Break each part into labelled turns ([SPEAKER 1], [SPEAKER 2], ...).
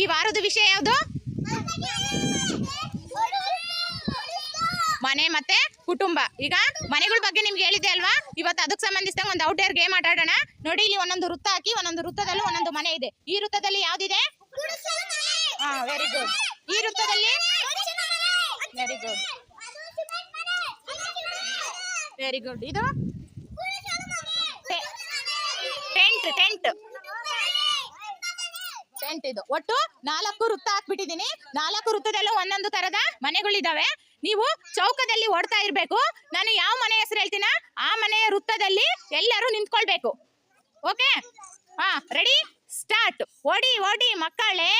[SPEAKER 1] ಈ ವಾರದ ವಿಷಯ ಯಾವುದು? ಮನೆ ಮತ್ತೆ ಕುಟುಂಬ. ಈಗ ಮನೆಗಳ ಬಗ್ಗೆ ನಿಮ್ಗೆ ಹೇಳಿದೆ ಅಲ್ವಾ? ಇವತ್ತು ಅದಕ್ಕೆ ಸಂಬಂಧಿಸಿದಂಗೆ ಒಂದು ಔಟ್ಡೇರ್ ಗೇಮ್ ಆಟ ಆಡೋಣ. ನೋಡಿ, ಇಲ್ಲಿ ಒಂದೊಂದು ವೃತ್ತ ಹಾಕಿ, ಒಂದೊಂದು ವೃತ್ತದಲ್ಲೂ ಒಂದೊಂದು ಮನೆ ಇದೆ. ಈ ವೃತ್ತದಲ್ಲಿ ಯಾವ್ದಿದೆ? ಹಾ ವೆರಿ ಗುಡ್ ಈ ವೃತ್ತದಲ್ಲಿ? ವೆರಿ ಗುಡ್ ವೆರಿ ಗುಡ್ ಇದು? ಟೆಂಟ್ ಟೆಂಟ್ ಇದು ಒಟ್ಟು ನಾಲ್ಕು ವೃತ್ತ ಹಾಕ್ಬಿಟ್ಟಿದೀನಿ ನಾಲ್ಕು ವೃತ್ತದಲ್ಲೂ ಒಂದೊಂದು ತರದ ಮನೆಗಳಿದಾವೆ. ನೀವು ಚೌಕದಲ್ಲಿ ಓಡ್ತಾ ಇರ್ಬೇಕು. ನಾನು ಯಾವ ಮನೆ ಹೆಸರು ಹೇಳ್ತೀನ? ಆ ಮನೆಯ ವೃತ್ತದಲ್ಲಿ ಎಲ್ಲರೂ ನಿಂತ್ಕೊಳ್ಬೇಕು. ಓಕೆ? ಹಾ ರೆಡಿ ಸ್ಟಾರ್ಟ್ ಓಡಿ ಓಡಿ, ಮಕ್ಕಳೇ.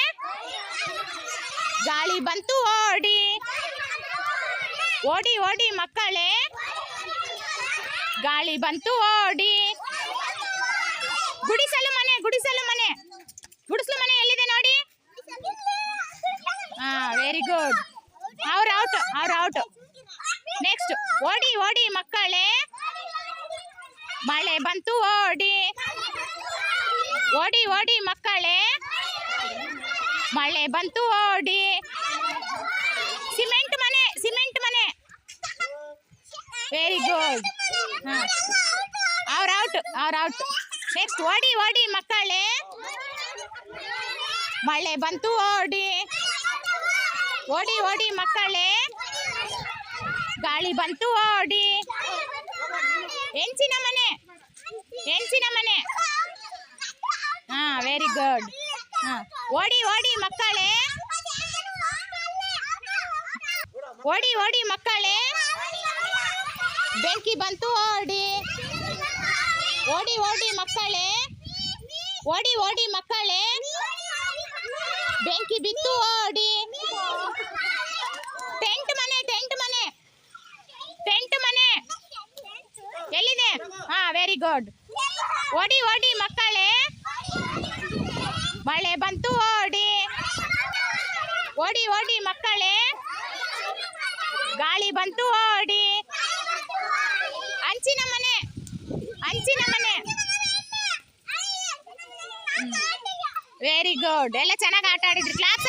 [SPEAKER 1] ಗಾಳಿ ಬಂತು, ಓಡಿ. ಓಡಿ ಓಡಿ, ಮಕ್ಕಳೇ. ಗಾಳಿ ಬಂತು, ಓಡಿ. ಗುಡಿಸಲು ಮನೆ, ಗುಡಿಸಲು ಮನೆ ಎಲ್ಲಿದೆ ನೋಡಿ ಹಾ ವೆರಿ ಗುಡ್ ಅವ್ರ ಔಟ್ ಅವ್ರ ಔಟ್ ನೆಕ್ಸ್ಟ್ ಓಡಿ ಓಡಿ ಮಕ್ಕಳೇ. ಮಳೆ ಬಂತು, ಓಡಿ. ಓಡಿ ಓಡಿ ಮಕ್ಕಳೇ. ಮಳೆ ಬಂತು, ಓಡಿ. ಸಿಮೆಂಟ್ ಮನೆ ಸಿಮೆಂಟ್ ಮನೆ. ವೆರಿ ಗುಡ್ ಅವ್ರ ಔಟ್ ಅವ್ರ ಔಟ್ ನೆಕ್ಸ್ಟ್ ಓಡಿ ಓಡಿ ಮಕ್ಕಳೇ. ಮಳೆ ಬಂತು, ಓಡಿ. ಓಡಿ ಓಡಿ ಮಕ್ಕಳೇ. ಗಾಳಿ ಬಂತು, ಓಡಿ. ಹೆಂಚಿನ ಮನೆ. ಹೆಂಚಿನ ಮನೆ. ಹಾ ವೆರಿ ಗುಡ್ ಹಾ, ಓಡಿ ಓಡಿ ಮಕ್ಕಳೇ. ಓಡಿ ಓಡಿ ಮಕ್ಕಳೇ. ಬೆಂಕಿ ಬಂತು, ಓಡಿ. ಓಡಿ ಓಡಿ ಮಕ್ಕಳೇ. ಓಡಿ ಓಡಿ ಮಕ್ಕಳೇ. ಬೆಂಕಿ ಬಿತ್ತು, ಓಡಿ. ಟೆಂಟ್ ಮನೆ ಟೆಂಟ್ ಮನೆ. ಟೆಂಟ್ ಮನೆ. ಎಲ್ಲಿದೆ? ಹಾ ವೆರಿ ಗುಡ್ ಓಡಿ ಓಡಿ, ಮಕ್ಕಳೇ. ಮಳೆ ಬಂತು, ಓಡಿ. ಓಡಿ ಓಡಿ, ಮಕ್ಕಳೇ. ಗಾಳಿ ಬಂತು, ಓಡಿ. ಹಂಚಿನ ಮನೆ. ಹಂಚಿನ ಮನೆ. ವೆರಿ ಗುಡ್ ಎಲ್ಲ ಚೆನ್ನಾಗಿ ಆಟ ಆಡಿದ್ರಿ ಕ್ಲಾಪ್ಸ್